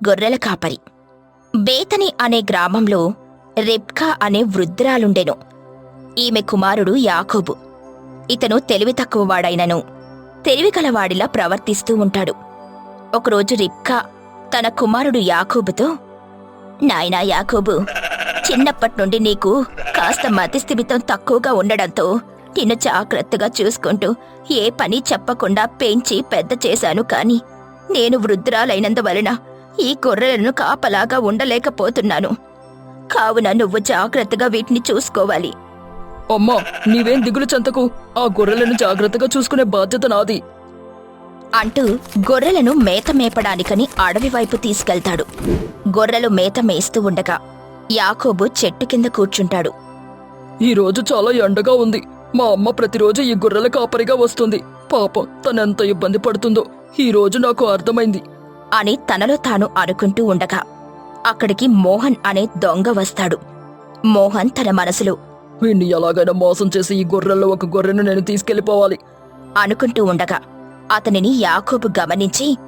గొర్రెల కాపరి. బేతని అనే గ్రామంలో రెబ్కా అనే వృద్ధురాలుండెను. ఈమె కుమారుడు యాకోబు. ఇతను తెలివి తక్కువవాడైనను. తెలివి కలవాడిలా ప్రవర్తిస్తూ ఉంటాడు. ఒకరోజు రిబ్కా తన కుమారుడు యాకోబుతో నాయనా యాకోబు చిన్నప్పటి నుండి నీకు కాస్త మతిస్థిమితం తక్కువగా ఉండడంతో నిన్ను జాగ్రత్తగా చూసుకుంటూ ఏ పని చెప్పకుండా పెంచి పెద్ద చేశాను కాని నేను వృద్ధురాలైనందువలన ఈ గొర్రెలను కాపలాగా ఉండలేకపోతున్నాను. కావున నువ్వు జాగ్రత్తగా వీటిని చూసుకోవాలి. అమ్మా నీవేం దిగులు చెంతకు? ఆ గొర్రెలను జాగ్రత్తగా చూసుకునే బాధ్యత నాది. అంటూ గొర్రెలను మేత మేపడానికని అడవి వైపు తీసుకెళ్తాడు. గొర్రెలు మేత మేస్తూ ఉండగా యాకోబు చెట్టు కింద కూర్చుంటాడు. ఈ రోజు చాలా ఎండగా ఉంది. మా అమ్మ ప్రతిరోజు ఈ గొర్రెల కాపరిగా వస్తుంది. పాపం తనెంత ఇబ్బంది పడుతుందో ఈ రోజు నాకు అర్థమైంది. అని తనలో తాను అనుకుంటూ ఉండగా అక్కడికి మోహన్ అనే దొంగ వస్తాడు. మోహన్ తన మనసులో వీణ్ణి ఎలాగైనా మోసం చేసి ఈ గొర్రెల్లో ఒక గొర్రెను నేను తీసుకెళ్ళిపోవాలి అనుకుంటూ ఉండగా అతనిని యాకోబు గమనించి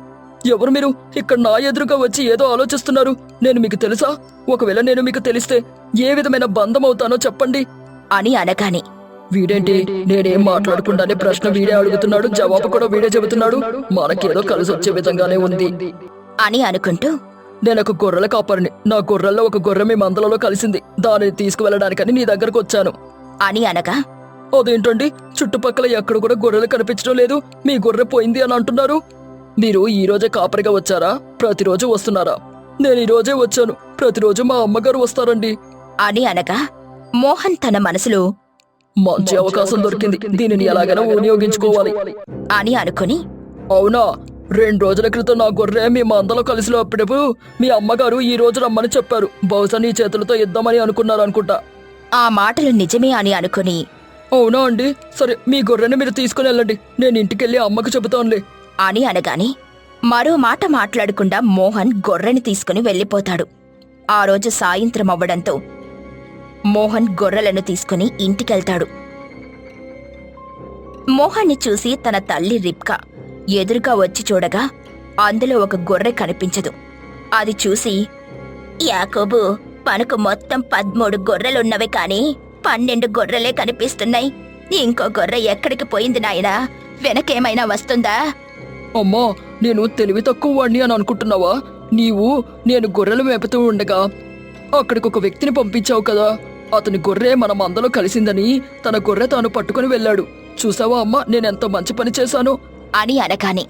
ఎవరు మీరు? ఇక్కడ నా ఎదురుగా వచ్చి ఏదో ఆలోచిస్తున్నారు. నేను మీకు తెలుసా? ఒకవేళ నేను మీకు తెలిస్తే ఏ విధమైన బంధం అవుతానో చెప్పండి. అని అనగానే వీడేంటి? నేనేం మాట్లాడకుండానే ప్రశ్న వీడే అడుగుతున్నాడు జవాబు కూడా వీడే చెబుతున్నాడు. మనకేదో కలిసి వచ్చే విధంగానే ఉంది. అని అనుకుంటూ నేను ఒక గొర్రెల కాపరిని. నా గొర్రెల్లో ఒక గొర్రె మీ మందలలో కలిసింది. దానిని తీసుకువెళ్ళడానికని నీ దగ్గరకు వచ్చాను. అని అనగా అదేంటండి? చుట్టుపక్కల ఎక్కడ కూడా గొర్రెలు కనిపించడం లేదు. మీ గొర్రె పోయింది అని అంటున్నారు. మీరు ఈ రోజే కాపరిగా వచ్చారా? ప్రతిరోజు వస్తున్నారా? నేను ఈ రోజే వచ్చాను. ప్రతిరోజు మా అమ్మగారు వస్తారండి. అని అనగా మోహన్ తన మనసులో మంచి అవకాశం దొరికింది. దీనిని ఎలాగైనా వినియోగించుకోవాలి అని అనుకుని అవునా? రెండు రోజుల క్రితం నా గొర్రె మీ మందలో కలిసినప్పుడు మీ అమ్మగారు ఈ రోజు రమ్మని చెప్పారు. బహుశా నీ చేతులతో ఇద్దామని అనుకున్నారు అనుకుంటా ఆ మాటలు నిజమే అని అనుకుని అవునా అండి? సరే మీ గొర్రెని మీరు తీసుకుని వెళ్ళండి. నేను ఇంటికెళ్ళి అమ్మకు చెబుతానులే. అని అనగానే మరో మాట మాట్లాడకుండా మోహన్ గొర్రెని తీసుకుని వెళ్ళిపోతాడు. ఆ రోజు సాయంత్రం అవ్వడంతో మోహన్ గొర్రెలను తీసుకుని ఇంటికెళ్తాడు. మోహన్ని చూసి తన తల్లి రిప్కా ఎదురుగా వచ్చి చూడగా అందులో ఒక గొర్రె కనిపించదు. అది చూసి యాకోబు మనకు మొత్తం పదమూడు గొర్రెలున్నవి కాని పన్నెండు గొర్రెలే కనిపిస్తున్నాయి. ఇంకో గొర్రె ఎక్కడికి పోయింది నాయనా? వెనకేమైనా వస్తుందా? అమ్మా నేను తెలివి తక్కువ వాడిని అని అనుకుంటున్నావా? నీవు నేను గొర్రెలు మేపుతూ ఉండగా అక్కడికి ఒక వ్యక్తిని పంపించావు కదా. అతని గొర్రె మన మందలో కలిసిందని తన గొర్రె తాను పట్టుకుని వెళ్ళాడు. చూసావా అమ్మా నేనెంత మంచి పని చేశాను? అని అనగానే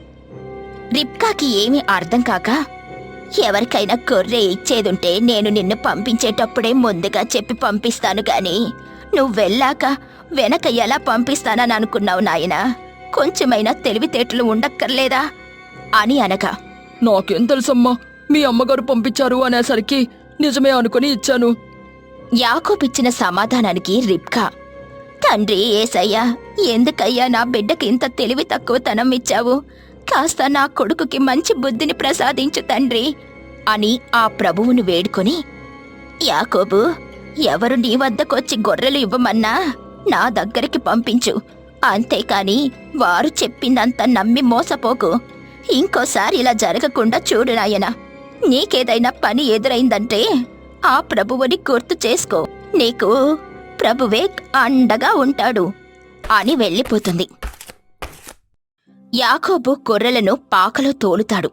రిప్కాకి ఏమీ అర్థం కాక ఎవరికైనా గొర్రె ఇచ్చేదుంటే నేను నిన్ను పంపించేటప్పుడే ముందుగా చెప్పి పంపిస్తాను గాని నువ్వు వెళ్ళాక వెనక ఎలా పంపిస్తానని అనుకున్నావు నాయనా? కొంచెమైనా తెలివితేటలు ఉండక్కర్లేదా? అని అనగా నాకేం తెలుసమ్మా మీ అమ్మగారు పంపించారు అనేసరికి నిజమే అనుకుని ఇచ్చాను. యాకోబిచ్చిన సమాధానానికి రిప్కా తండ్రి ఏసయ్యా ఎందుకయ్యా నా బిడ్డకి ఇంత తెలివి తక్కువతనం ఇచ్చావు? కాస్త నా కొడుకుకి మంచి బుద్ధిని ప్రసాదించు తండ్రి అని ఆ ప్రభువును వేడుకొని యాకోబు ఎవరు నీ వద్దకొచ్చి గొర్రెలు ఇవ్వమన్నా నా దగ్గరికి పంపించు. అంతేకాని వారు చెప్పిందంత నమ్మి మోసపోకు. ఇంకోసారి ఇలా జరగకుండా చూడు నాయనా నీకేదైనా పని ఎదురైందంటే ఆ ప్రభువుని గుర్తు చేసుకో. నీకు ప్రభువే అండగా ఉంటాడు అని వెళ్ళిపోతుంది. యాకోబు గొర్రెలను పాకలో తోలుతాడు.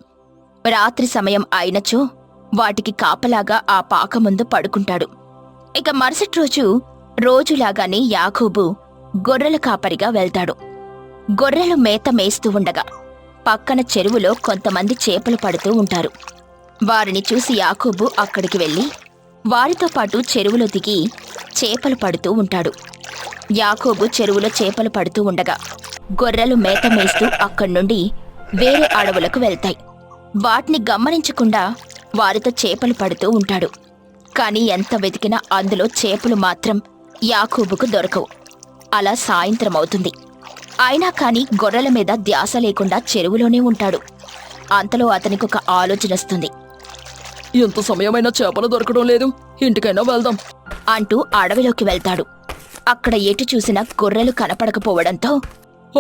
రాత్రి సమయం అయినచో వాటికి కాపలాగా ఆ పాక ముందు పడుకుంటాడు. ఇక మరుసటి రోజు రోజులాగానే యాకోబు గొర్రెల కాపరిగా వెళ్తాడు. గొర్రెలు మేత మేస్తూ ఉండగా పక్కన చెరువులో కొంతమంది చేపలు పడుతూ ఉంటారు. వారిని చూసి యాకోబు అక్కడికి వెళ్ళి వారితో పాటు చెరువులో దిగి చేపలు పడుతూ ఉంటాడు. యాకోబు చెరువులో చేపలు పడుతూ ఉండగా గొర్రెలు మేత మేస్తూ అక్కడి నుండి వేరే అడవులకు వెళ్తాయి. వాటిని గమనించకుండా వారితో చేపలు పడుతూ ఉంటాడు. కాని ఎంత వెతికినా అందులో చేపలు మాత్రం యాకూబుకు దొరకవు. అలా సాయంత్రం అవుతుంది. అయినా కాని గొర్రెల మీద ధ్యాస లేకుండా చెరువులోనే ఉంటాడు. అంతలో అతనికి ఒక ఆలోచన వస్తుంది. ఎంత సమయమైనా చేపలు దొరకడం లేదు. ఇంటికైనా వెళ్దాం. అంటూ అడవిలోకి వెళ్తాడు. అక్కడ ఎటు చూసినా గొర్రెలు కనపడకపోవడంతో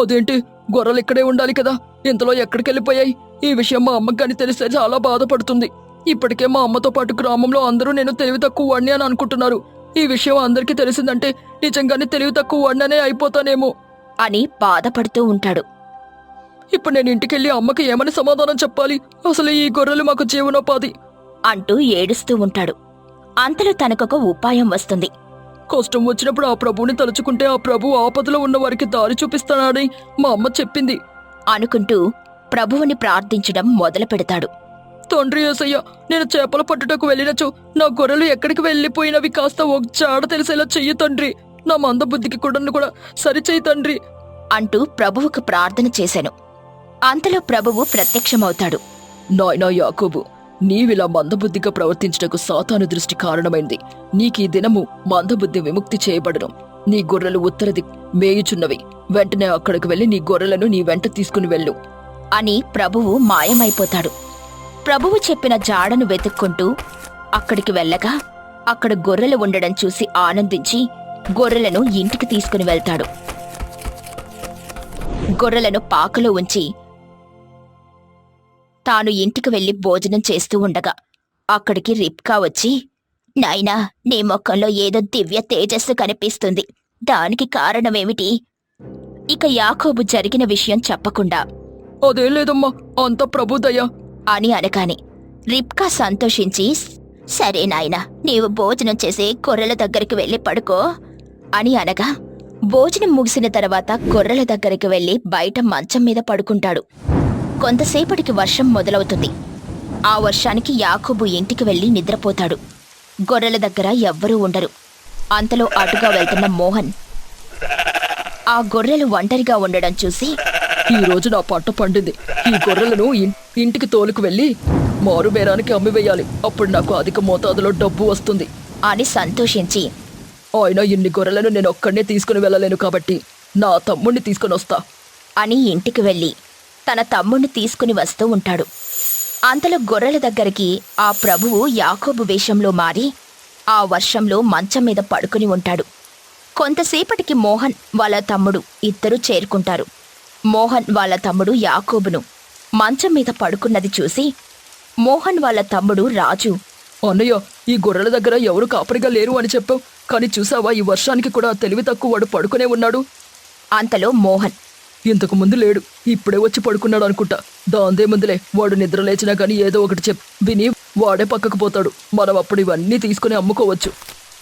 అదేంటి? గొర్రెలు ఇక్కడే ఉండాలి కదా. ఇంతలో ఎక్కడికి వెళ్ళిపోయాయి? ఈ విషయం మా అమ్మకి కానీ తెలిస్తే చాలా బాధపడుతుంది. ఇప్పటికే మా అమ్మతో పాటు గ్రామంలో అందరూ నేను తెలివి తక్కువ వాడిని అని అనుకుంటున్నారు. ఈ విషయం అందరికీ తెలిసిందంటే నిజంగానే తెలివి తక్కువ వాడిననే అయిపోతానేమో. అని బాధపడుతూ ఉంటాడు. ఇప్పుడు నేను ఇంటికెళ్ళి అమ్మకి ఏమని సమాధానం చెప్పాలి? అసలు ఈ గొర్రెలు మాకు జీవనోపాధి. అంటూ ఏడుస్తూ ఉంటాడు. అంతలో తనకొక ఉపాయం వస్తుంది. కష్టం వచ్చినప్పుడు ఆ ప్రభువుని తలుచుకుంటే ఆ ప్రభు ఆపదలో ఉన్న వారికి దారి చూపిస్తాడని మా అమ్మ చెప్పింది. అనుకుంటూ ప్రభువుని ప్రార్థించడం మొదలు పెడతాడు. తండ్రి యేసయ్య నేను చేపల పట్టుటకు వెళ్ళినచో నా గొర్రెలు ఎక్కడికి వెళ్ళిపోయినవి కాస్త ఒక చాడ తెలిసేలా చెయ్యి తండ్రి. నా మంద బుద్ధికి కూడా కూడా సరిచేయి తండ్రి. అంటూ ప్రభువుకు ప్రార్థన చేశాను. అంతలో ప్రభువు ప్రత్యక్షమవుతాడు. నాయనా యాకోబు నీవిలా మందబుద్ధిగా ప్రవర్తించటకు సాతాను దృష్టి కారణమైంది. నీకీ దినము మందబుద్ధి విముక్తి చేయబడను. నీ గొర్రెలు ఉత్తరది మేయుచున్నవి. వెంటనే అక్కడికి వెళ్ళి నీ గొర్రెలను నీ వెంట తీసుకుని వెళ్ళు. అని ప్రభువు మాయమైపోతాడు. ప్రభువు చెప్పిన జాడను వెతుక్కుంటూ అక్కడికి వెళ్ళగా అక్కడ గొర్రెలు ఉండడం చూసి ఆనందించి గొర్రెలను ఇంటికి తీసుకుని వెళ్తాడు. గొర్రెలను పాకలో ఉంచి తాను ఇంటికి వెళ్ళి భోజనం చేస్తూ ఉండగా అక్కడికి రిప్కా వచ్చి నాయనా నీ ముఖంలో ఏదో దివ్య తేజస్సు కనిపిస్తుంది. దానికి కారణమేమిటి? ఇక యాకోబు జరిగిన విషయం చెప్పకుండా అదేం లేదమ్మా అంత ప్రభుదయ్యా అని అనగానే రిప్కా సంతోషించి సరే నాయనా నీవు భోజనం చేసి గొర్రెల దగ్గరికి వెళ్ళి పడుకో అని అనగా భోజనం ముగిసిన తర్వాత గొర్రెల దగ్గరికి వెళ్ళి బయట మంచం మీద పడుకుంటాడు. కొంతసేపటికి వర్షం మొదలవుతుంది. ఆ వర్షానికి యాకోబు ఇంటికి వెళ్ళి నిద్రపోతాడు. గొర్రెల దగ్గర ఎవ్వరూ ఉండరు. అంతలో అటుగా వెళ్తున్న మోహన్ ఆ గొర్రెలు ఒంటరిగా ఉండడం చూసి ఈ రోజు నా పంట పండింది. ఈ గొర్రెలను ఇన్- ఇంటికి తోలుకు వెళ్ళి మారు బేరానికి అమ్మివేయాలి. అప్పుడు నాకు అధిక మోతాదులో డబ్బు వస్తుంది. అని సంతోషించి ఆయన ఇన్ని గొర్రెలను నేను ఒక్కడనే తీసుకుని వెళ్ళలేను కాబట్టి నా తమ్ముణ్ణి తీసుకుని వస్తా అని ఇంటికి వెళ్ళి తన తమ్ముణ్ణి తీసుకుని వస్తూ ఉంటాడు. అంతలో గొర్రెల దగ్గరికి ఆ ప్రభువు యాకోబు వేషంలో మారి ఆ వర్షంలో మంచం మీద పడుకుని ఉంటాడు. కొంతసేపటికి మోహన్ వాళ్ళ తమ్ముడు ఇద్దరూ చేరుకుంటారు. మోహన్ వాళ్ళ తమ్ముడు యాకోబును మంచం మీద పడుకున్నది చూసి మోహన్ వాళ్ళ తమ్ముడు రాజు అన్నయ్య ఈ గొర్రెల దగ్గర ఎవరు కాపరిగా లేరు అని చెప్పావు. కానీ చూసావా ఈ వర్షానికి కూడా తెలివి తక్కువ వాడు పడుకునే ఉన్నాడు. అంతలో మోహన్ ఇంతకు ముందు లేడు ఇప్పుడే వచ్చి పడుకున్నాడు అనుకుంటా. దాందే ముందులే వాడు నిద్ర లేచినా కానీ ఏదో ఒకటి చెప్ విని వాడే పక్కకు పోతాడు. మనం అప్పుడు ఇవన్నీ తీసుకుని అమ్ముకోవచ్చు.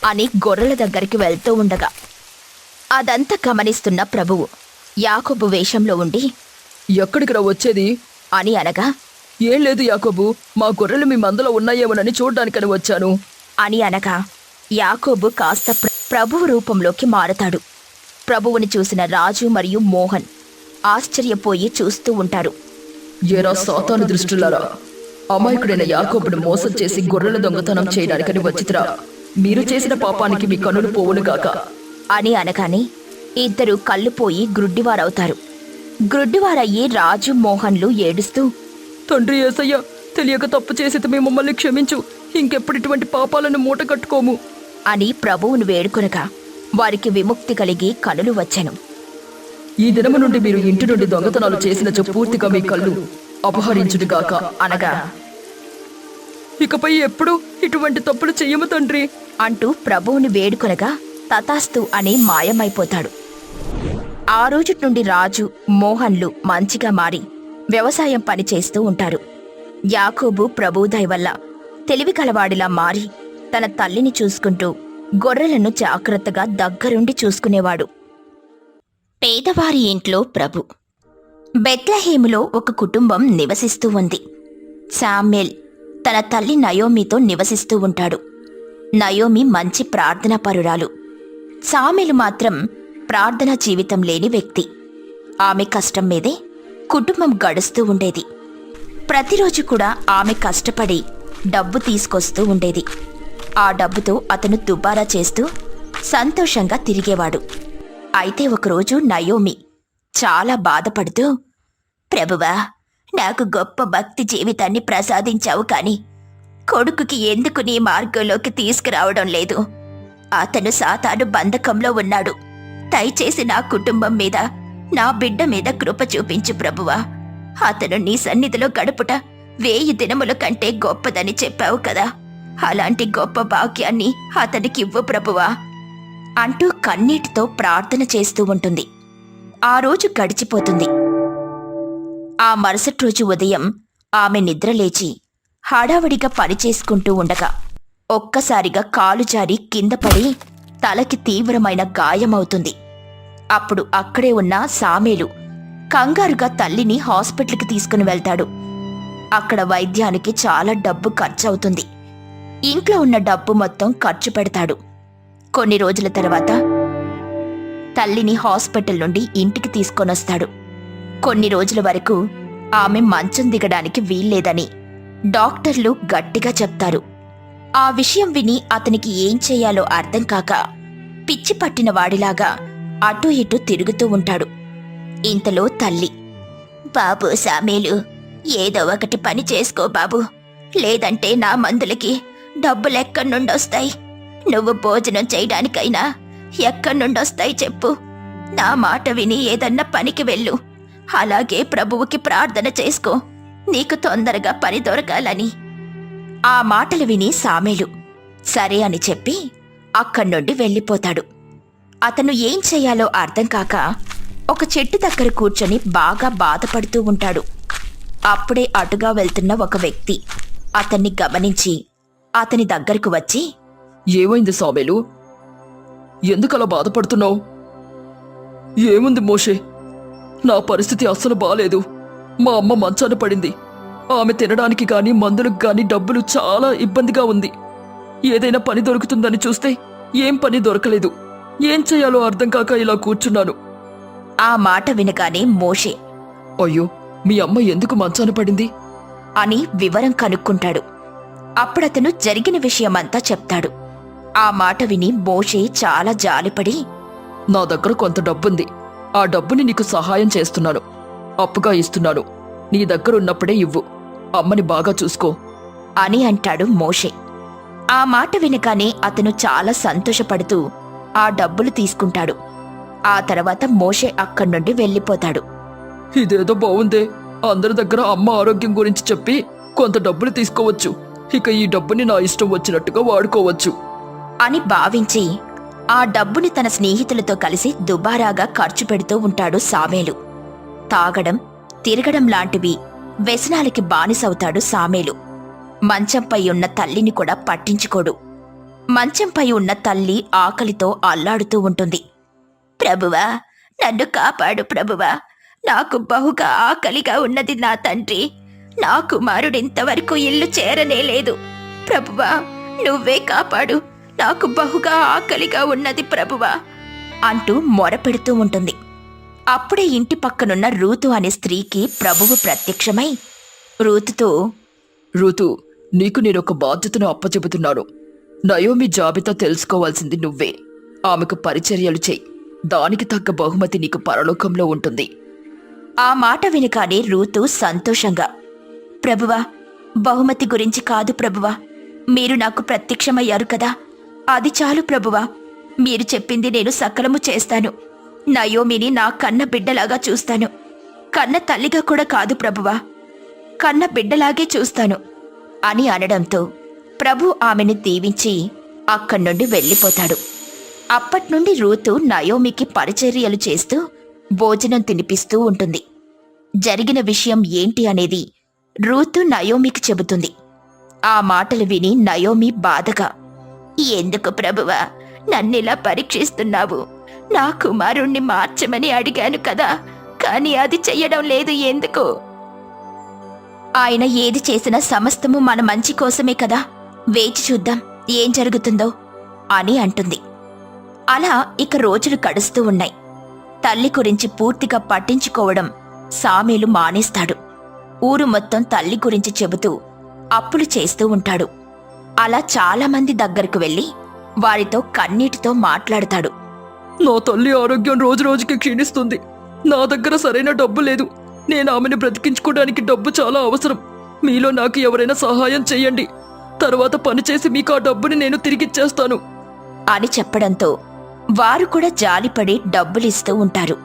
అని గొర్రెల దగ్గరికి వెళ్తూ ఉండగా అదంతా గమనిస్తున్న ప్రభువు యాకోబు వేషంలో ఉండి ఎక్కడికి రా వచ్చేది? అని అనగా ఏం లేదు యాకోబు మా గొర్రెలు మీ మందలో ఉన్నాయేమోనని చూడ్డానికని వచ్చాను. అని అనగా యాకోబు కాస్త ప్ర- ప్రభువు రూపంలోకి మారతాడు. ప్రభువుని చూసిన రాజు మరియు మోహన్ ఆశ్చర్యపోయి చూస్తూ ఉంటారు. ఏరా సాతాను దృష్టిలారా? అమాయకుడైన యాకోబును మోసం చేసి గొర్రెల దొంగతనం చేయడానికని వచ్చితిరా. మీరు చేసిన పాపానికి మీ కన్నులు పోవును గాక. అని అనగానే ఇద్దరు కళ్ళుపోయి గ్రుడ్డివారవుతారు. గ్రుడ్డివారయ్యి రాజు మోహన్లు ఏడుస్తూ తండ్రి ఏసయ్య తెలియక తప్పు చేసి మీ మమ్మల్ని క్షమించు. ఇంకెప్పుడు ఇటువంటి పాపాలను మూట కట్టుకోము. అని ప్రభువును వేడుకొనగా వారికి విముక్తి కలిగి కనులు వచ్చెను. ఈ దినము నుండి మీరు ఇంటి నుండి దొంగతనాలు చేసినచో పూర్తిగా మీ కళ్ళు అపహరించుడుగాక అనగా ఇకపై ఎప్పుడు ఇటువంటి తప్పులు చెయ్యము తండ్రి అంటూ ప్రభువుని వేడుకొనగా తతాస్తు అని మాయమైపోతాడు. ఆ రోజు నుండి రాజు మోహన్లు మంచిగా మారి వ్యవసాయం పని చేస్తూ ఉంటారు. యాకోబు ప్రభుదయ వల్ల తెలివి కలవాడిలా మారి తన తల్లిని చూసుకుంటూ గొర్రెలను జాగ్రత్తగా దగ్గరుండి చూసుకునేవాడు. పేదవారి ఇంట్లో ప్రభు. బెత్లహేములో ఒక కుటుంబం నివసిస్తూ ఉంది. శామ్యల్ తన తల్లి నయోమితో నివసిస్తూ ఉంటాడు. నయోమి మంచి ప్రార్థనా పరురాలు సామెలు మాత్రం ప్రార్థనా జీవితం లేని వ్యక్తి. ఆమె కష్టం మీదే కుటుంబం గడుస్తూ ఉండేది. ప్రతిరోజు కూడా ఆమె కష్టపడి డబ్బు తీసుకొస్తూ ఉండేది. ఆ డబ్బుతో అతను దుబారా చేస్తూ సంతోషంగా తిరిగేవాడు. అయితే ఒకరోజు నయోమి చాలా బాధపడుతూ ప్రభువా నాకు గొప్ప భక్తి జీవితాన్ని ప్రసాదించావు కాని కొడుకుకి ఎందుకు నీ మార్గంలోకి తీసుకురావడం లేదు? అతను సాతాను బంధకంలో ఉన్నాడు. దయచేసి నా కుటుంబం మీద నా బిడ్డ మీద కృప చూపించు ప్రభువా. అతను నీ సన్నిధిలో గడుపుట వేయి దినముల కంటే గొప్పదని చెప్పావు కదా. అలాంటి గొప్ప భాగ్యాన్ని అతనికి ఇవ్వు ప్రభువా. అంటూ కన్నీటితో ప్రార్థన చేస్తూ ఉంటుంది. ఆ రోజు గడిచిపోతుంది. ఆ మరుసటి రోజు ఉదయం ఆమె నిద్రలేచి హడావిడిగా పని చేసుకుంటూ ఉండగా ఒక్కసారిగా కాలు జారి కింద పడి తలకి తీవ్రమైన గాయమవుతుంది అప్పుడు అక్కడే ఉన్న సామేలు కంగారుగా తల్లిని హాస్పిటల్కి తీసుకుని వెళ్తాడు. అక్కడ వైద్యానికి చాలా డబ్బు ఖర్చవుతుంది. ఇంట్లో ఉన్న డబ్బు మొత్తం ఖర్చు పెడతాడు. కొన్ని రోజుల తర్వాత తల్లిని హాస్పిటల్ నుండి ఇంటికి తీసుకొనొస్తాడు. కొన్ని రోజుల వరకు ఆమె మంచం దిగడానికి వీల్లేదని డాక్టర్లు గట్టిగా చెప్తారు. ఆ విషయం విని అతనికి ఏం చేయాలో అర్థం కాక పిచ్చి పట్టిన వాడిలాగా అటూ ఇటూ తిరుగుతూ ఉంటాడు. ఇంతలో తల్లి బాబు సామేలు ఏదో ఒకటి పని చేసుకో బాబు. లేదంటే నా మందులకి డబ్బులెక్కడి నుండొస్తాయి? నువ్వు భోజనం చేయడానికైనా ఎక్కడి నుండొస్తాయి చెప్పు. నా మాట విని ఏదన్నా పనికి వెళ్ళు. అలాగే ప్రభువుకి ప్రార్థన చేసుకో. నీకు తొందరగా పని దొరకాలని. ఆ మాటలు విని సామేలు. సరే అని చెప్పి అక్కడి నుండి వెళ్ళిపోతాడు. అతను ఏం చేయాలో అర్థం కాక ఒక చెట్టు దగ్గర కూర్చొని బాగా బాధపడుతూ ఉంటాడు. అప్పుడే అటుగా వెళ్తున్న ఒక వ్యక్తి అతన్ని గమనించి అతని దగ్గరకు వచ్చి ఏమైంది సామేలు? ఎందుకలా బాధపడుతున్నావు? ఏముంది మోషే? నా పరిస్థితి అస్సలు బాలేదు. మా అమ్మ మంచాన పడింది. ఆమె తినడానికి గాని మందులకు గాని డబ్బులు చాలా ఇబ్బందిగా ఉంది. ఏదైనా పని దొరుకుతుందని చూస్తే ఏం పని దొరకలేదు. ఏం చేయాలో అర్థం కాక ఇలా కూర్చున్నాను. ఆ మాట వినగానే మోషే అయ్యో మీ అమ్మ ఎందుకు మంచాన పడింది? అని వివరం కనుక్కుంటాడు. అప్పుడతను జరిగిన విషయమంతా చెప్తాడు. ఆ మాట విని మోషే చాలా జాలిపడి నా దగ్గర కొంత డబ్బుంది. ఆ డబ్బుని నీకు సహాయం చేస్తున్నాను. అప్పుగా ఇస్తున్నాను. నీ దగ్గర ఉన్నప్పుడే ఇవ్వు. అమ్మని బాగా చూసుకో. అని అంటాడు మోషే. ఆ మాట వినగానే అతను చాలా సంతోషపడుతూ ఆ డబ్బులు తీసుకుంటాడు. ఆ తర్వాత మోషే అక్కడి నుండి వెళ్ళిపోతాడు. ఇదేదో బాగుందే అందరి దగ్గర అమ్మ ఆరోగ్యం గురించి చెప్పి కొంత డబ్బులు తీసుకోవచ్చు. ఇక ఈ డబ్బుని నా ఇష్టం వచ్చినట్టుగా వాడుకోవచ్చు. అని భావించి ఆ డబ్బుని తన స్నేహితులతో కలిసి దుబారాగా ఖర్చు పెడుతూ ఉంటాడు సామేలు. తాగడం తిరగడం లాంటివి వ్యసనాలకి బానిసవుతాడు సామేలు. మంచంపై ఉన్న తల్లిని కూడా పట్టించుకోడు. మంచంపై ఉన్న తల్లి ఆకలితో అల్లాడుతూ ఉంటుంది. ప్రభువా నన్ను కాపాడు ప్రభువా. నాకు బహుగా ఆకలిగా ఉన్నది నా తండ్రి. నా కుమారుడింతవరకు ఇల్లు చేరనే లేదు ప్రభువా నువ్వే కాపాడు. నాకు బహుగా ఆకలిగా ఉన్నది ప్రభువా అంటూ మొరపెడుతూ ఉంటుంది. అప్పుడే ఇంటి పక్కనున్న రూతు అనే స్త్రీకి ప్రభువు ప్రత్యక్షమై రూతుతో ఋతు నీకు నేనొక బాధ్యతను అప్పచెబుతున్నాను. నయోమి జాబితా తెలుసుకోవాల్సింది నువ్వే. ఆమెకు పరిచర్యలు చెయ్యి దానికి తగ్గ బహుమతి నీకు పరలోకంలో ఉంటుంది. ఆ మాట వినగానే రూతు సంతోషంగా ప్రభువా బహుమతి గురించి కాదు ప్రభువా మీరు నాకు ప్రత్యక్షమయ్యారు కదా. అది చాలు ప్రభువా. మీరు చెప్పింది నేను సకలము చేస్తాను. నయోమిని నా కన్న బిడ్డలాగా చూస్తాను. కన్న తల్లిగా కూడా కాదు ప్రభువా. కన్న బిడ్డలాగే చూస్తాను. అని అనడంతో ప్రభు ఆమెను దీవించి అక్కడి నుండి వెళ్ళిపోతాడు. అప్పట్నుండి రూతు నయోమికి పరిచర్యలు చేస్తూ భోజనం తినిపిస్తూ ఉంటుంది. జరిగిన విషయం ఏంటి అనేది రూతు నయోమికి చెబుతుంది. ఆ మాటలు విని నయోమి బాధగా ఎందుకు ప్రభువా? నన్నిలా పరీక్షిస్తున్నావు. నా కుమారుణ్ణి మార్చమని అడిగాను కదా. కానీ అది చెయ్యడం లేదు ఎందుకు? ఆయన ఏది చేసినా సమస్తము మన మంచి కోసమే కదా. వేచి చూద్దాం ఏం జరుగుతుందో అని అంటుంది. అలా ఇక రోజులు గడుస్తూ ఉన్నాయి. తల్లి గురించి పూర్తిగా పట్టించుకోవడం సామీలు మానేస్తాడు. ఊరు మొత్తం తల్లి గురించి చెబుతూ అప్పులు చేస్తూ ఉంటాడు. అలా చాలామంది దగ్గరకు వెళ్ళి వారితో కన్నీటితో మాట్లాడతాడు. నా తల్లి ఆరోగ్యం రోజు రోజుకి క్షీణిస్తుంది. నా దగ్గర సరైన డబ్బు లేదు. నేను ఆమెను బ్రతికించుకోవడానికి డబ్బు చాలా అవసరం. మీలో నాకు ఎవరైనా సహాయం చెయ్యండి తర్వాత పనిచేసి మీకు ఆ డబ్బుని నేను తిరిగిచ్చేస్తాను అని చెప్పడంతో వారు కూడా జాలిపడి డబ్బులిస్తూ ఉంటారు.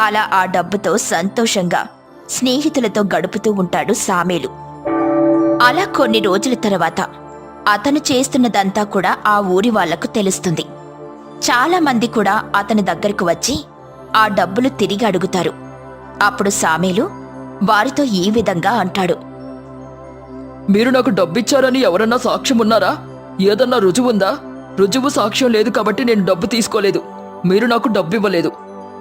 అలా ఆ డబ్బుతో సంతోషంగా స్నేహితులతో గడుపుతూ ఉంటాడు సామేలు. అలా కొన్ని రోజుల తర్వాత అతను చేస్తున్నదంతా కూడా ఆ ఊరి వాళ్ళకు తెలుస్తుంది. చాలా మంది కూడా అతని దగ్గరకు వచ్చి ఆ డబ్బులు తిరిగి అడుగుతారు. అప్పుడు సామేలు వారితో ఈ విధంగా అంటాడు. మీరు నాకు డబ్బిచ్చారని ఎవరన్నా సాక్ష్యం ఉన్నారా? ఏదన్నా రుజువుందా రుజువు సాక్ష్యం లేదు కాబట్టి నేను డబ్బు తీసుకోలేదు. మీరు నాకు డబ్బు ఇవ్వలేదు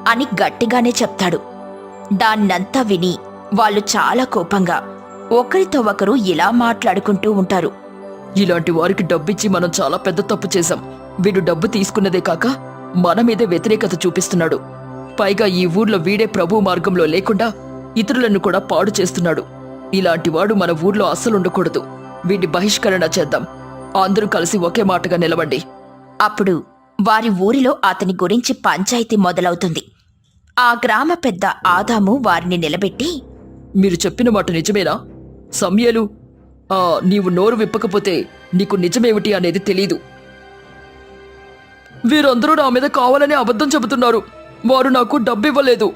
అని గట్టిగానే చెప్తాడు. దాన్నంతా విని వాళ్ళు చాలా కోపంగా ఒకరితో ఒకరు ఇలా మాట్లాడుకుంటూ ఉంటారు. ఇలాంటి వారికి డబ్బిచ్చి మనం చాలా పెద్ద తప్పు చేశాం. వీడు డబ్బు తీసుకున్నదే కాక మన మీదే వ్యతిరేకత చూపిస్తున్నాడు. పైగా ఈ ఊర్లో వీడే ప్రభు మార్గంలో లేకుండా ఇతరులను కూడా పాడు చేస్తున్నాడు. ఇలాంటి వాడు మన ఊర్లో అస్సలు ఉండకూడదు. వీడి బహిష్కరణ చేద్దాం. అందరూ కలిసి ఒకే మాటగా నిలవండి. అప్పుడు వారి ఊరిలో అతని గురించి పంచాయతీ మొదలవుతుంది. ఆ గ్రామ పెద్ద ఆదాము వారిని నిలబెట్టి మీరు చెప్పిన మాట నిజమేనా? సమయలు ఆ నీవు నోరు విప్పకపోతే నీకు నిజమేమిటి అనేది తెలీదు. వీరందరూ నా మీద కావాలని అబద్ధం చెబుతున్నారు. వారు నాకు డబ్బు ఇవ్వలేదు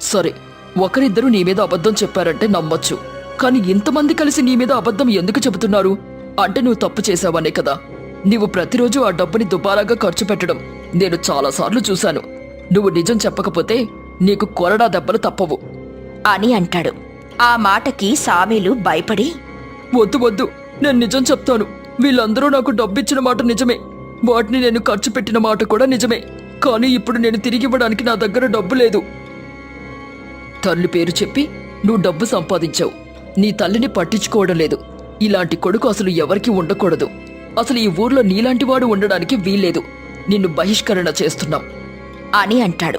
సరే ఒకరిద్దరు నీ మీద అబద్ధం చెప్పారంటే నమ్మొచ్చు. కానీ ఇంతమంది కలిసి నీ మీద అబద్ధం ఎందుకు చెబుతున్నారు? అంటే నువ్వు తప్పు చేశావనే కదా. నీవు ప్రతిరోజు ఆ డబ్బుని దుబారాగా ఖర్చు పెట్టడం నేను చాలాసార్లు చూశాను. నువ్వు నిజం చెప్పకపోతే నీకు కొరడా దెబ్బలు తప్పవు. అని అంటాడు. ఆ మాటకి సామీలు భయపడి వద్దు వద్దు. నేను నిజం చెప్తాను. వీళ్ళందరూ నాకు డబ్బిచ్చిన మాట నిజమే. వాటిని నేను ఖర్చు పెట్టిన మాట కూడా నిజమే. కానీ ఇప్పుడు నేను తిరిగి ఇవ్వడానికి నా దగ్గర డబ్బు లేదు. తల్లి పేరు చెప్పి నువ్వు డబ్బు సంపాదించావు. నీ తల్లిని పట్టించుకోవడం లేదు. ఇలాంటి కొడుకు అసలు ఎవరికీ ఉండకూడదు. అసలు ఈ ఊర్లో నీలాంటి వాడు ఉండడానికి వీల్లేదు. నిన్ను బహిష్కరణ చేస్తున్నాం. అని అంటాడు.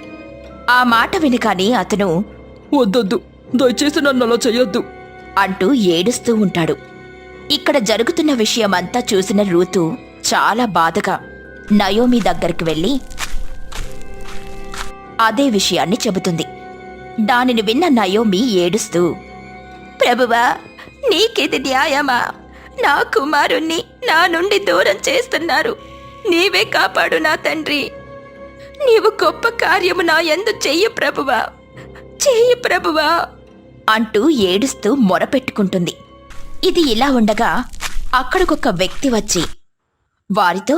ఆ మాట వినకాని అతను వద్దొద్దు. దయచేసి నన్ను అలా చెయ్యొద్దు అంటూ ఏడుస్తూ ఉంటాడు. ఇక్కడ జరుగుతున్న విషయమంతా చూసిన రూతు చాలా బాధగా నయోమి దగ్గరికి వెళ్ళి అదే విషయాన్ని చెబుతుంది. దానిని విన్న నయోమి ఏడుస్తూ ప్రభువా నీకిది న్యాయమా? నా కుమారుణ్ణి నా నుండి దూరం చేస్తున్నారు. నీవే కాపాడు నా తండ్రి. నీవు గొప్ప కార్యము నా ఎందు చెయ్యి ప్రభువా. చెయ్యి ప్రభువా. అంటూ ఏడుస్తూ మొరపెట్టుకుంటుంది. ఇది ఇలా ఉండగా అక్కడికొక వ్యక్తి వచ్చి వారితో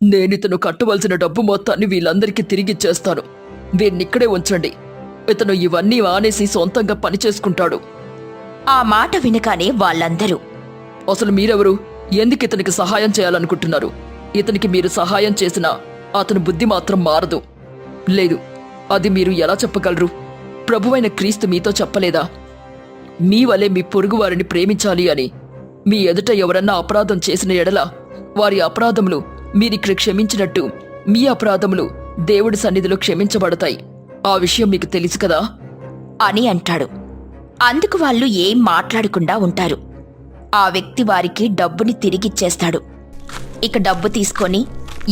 నేనితను కట్టవలసిన డబ్బు మొత్తాన్ని వీళ్ళందరికీ తిరిగిచ్చేస్తాను వీరినిక్కడే ఉంచండి. ఇతను ఇవన్నీ ఆనేసి సొంతంగా పని చేసుకుంటాడు. ఆ మాట వినగానే వాళ్ళందరూ అసలు మీరెవరు? ఎందుకు ఇతనికి సహాయం చేయాలనుకుంటున్నారు? ఇతనికి మీరు సహాయం చేసినా అతని బుద్ధి మాత్రం మారదు. లేదు అది మీరు ఎలా చెప్పగలరు? ప్రభువైన క్రీస్తు మీతో చెప్పలేదా? మీ వలె మీ పొరుగు వారిని ప్రేమించాలి అని. మీ ఎదుట ఎవరన్నా అపరాధం చేసిన ఎడల వారి అపరాధములు మీరిక్కడ క్షమించినట్టు మీ అపరాధములు దేవుడి సన్నిధిలో క్షమించబడతాయి. ఆ విషయం మీకు తెలుసు కదా? అని అంటాడు. అందుకు వాళ్ళు ఏం మాట్లాడకుండా ఉంటారు. ఆ వ్యక్తి వారికి డబ్బుని తిరిగిచ్చేస్తాడు ఇక డబ్బు తీసుకొని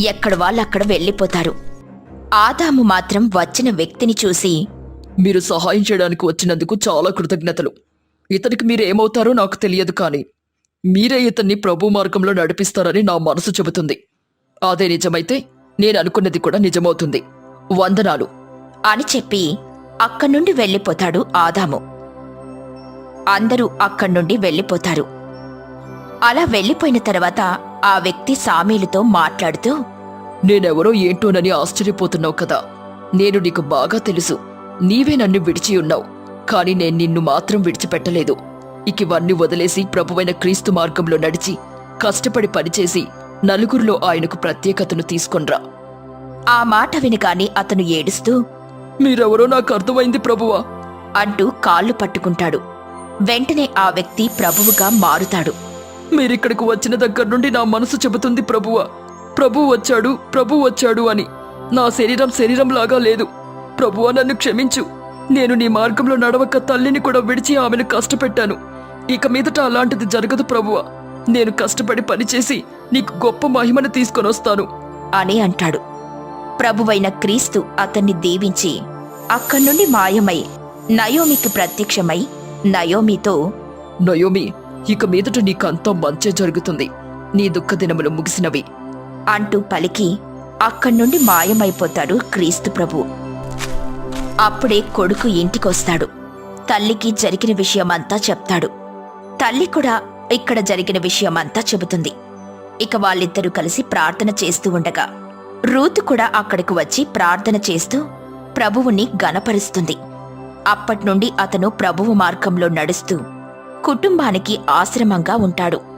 ఎక్కడ వాళ్ళు అక్కడ వెళ్ళిపోతారు. ఆదాము మాత్రం వచ్చిన వ్యక్తిని చూసి మీరు సహాయం చేయడానికి వచ్చినందుకు చాలా కృతజ్ఞతలు. ఇతనికి మీరు ఏమవుతారో నాకు తెలియదు కానీ మీరే ఇతన్ని ప్రభు మార్గంలో నడిపిస్తారని నా మనసు చెబుతుంది. అదే నిజమైతే నేను అనుకున్నది కూడా నిజమవుతుంది. వందనాలు. అని చెప్పి అక్కడి నుండి వెళ్ళిపోతాడు ఆదాము. అందరూ అక్కడి నుండి వెళ్ళిపోతారు. అలా వెళ్ళిపోయిన తర్వాత ఆ వ్యక్తి సామీలుతో మాట్లాడుతూ నేనెవరో ఏంటోనని ఆశ్చర్యపోతున్నావు కదా. నేను నీకు బాగా తెలుసు. నీవే నన్ను విడిచి ఉన్నావు. కానీ నేను నిన్ను మాత్రం విడిచిపెట్టలేదు. ఇక ఇవన్నీ వదిలేసి ప్రభువైన క్రీస్తు మార్గంలో నడిచి కష్టపడి పనిచేసి నలుగురిలో ఆయనకు ప్రత్యేకతను తీసుకొన్రా. ఆ మాట వినగానే అతను ఏడుస్తూ మీరెవరో నాకు అర్థమైంది ప్రభువా. అంటూ కాళ్ళు పట్టుకుంటాడు. వెంటనే ఆ వ్యక్తి ప్రభువుగా మారుతాడు. మీరిక్కడికి వచ్చిన దగ్గర నుండి నా మనసు చెబుతుంది ప్రభువ. ప్రభు వచ్చాడు ప్రభు వచ్చాడు అని. నా శరీరం శరీరంలాగా లేదు. ప్రభువ నన్ను క్షమించు. నేను నీ మార్గంలో నడవక తల్లిని కూడా విడిచి ఆమెను కష్టపెట్టాను. ఇక మీదట అలాంటిది జరగదు ప్రభువ. నేను కష్టపడి పనిచేసి నీకు గొప్ప మహిమను తీసుకొని వస్తాను. అని అంటాడు. ప్రభువైన క్రీస్తు అతన్ని దీవించి అక్కడి నుండి మాయమై నయోమికి ప్రత్యక్షమై నయోమితో నయోమి ఇక మీదట నీకంతా మంచే జరుగుతుంది. నీ దుఃఖ దినములు ముగిసినవి. అంటూ పలికి అక్కడి నుండి మాయమైపోతాడు క్రీస్తు ప్రభు. అప్పుడే కొడుకు ఇంటికొస్తాడు. తల్లికి జరిగిన విషయమంతా చెప్తాడు. తల్లి కూడా ఇక్కడ జరిగిన విషయమంతా చెబుతుంది. ఇక వాళ్ళిద్దరూ కలిసి ప్రార్థన చేస్తూ ఉండగా రూతు కూడా అక్కడికి వచ్చి ప్రార్థన చేస్తూ ప్రభువుని గనపరుస్తుంది అప్పట్నుండి అతను ప్రభువు మార్గంలో నడుస్తూ కుటుంబానికి ఆశ్రమంగా ఉంటాడు.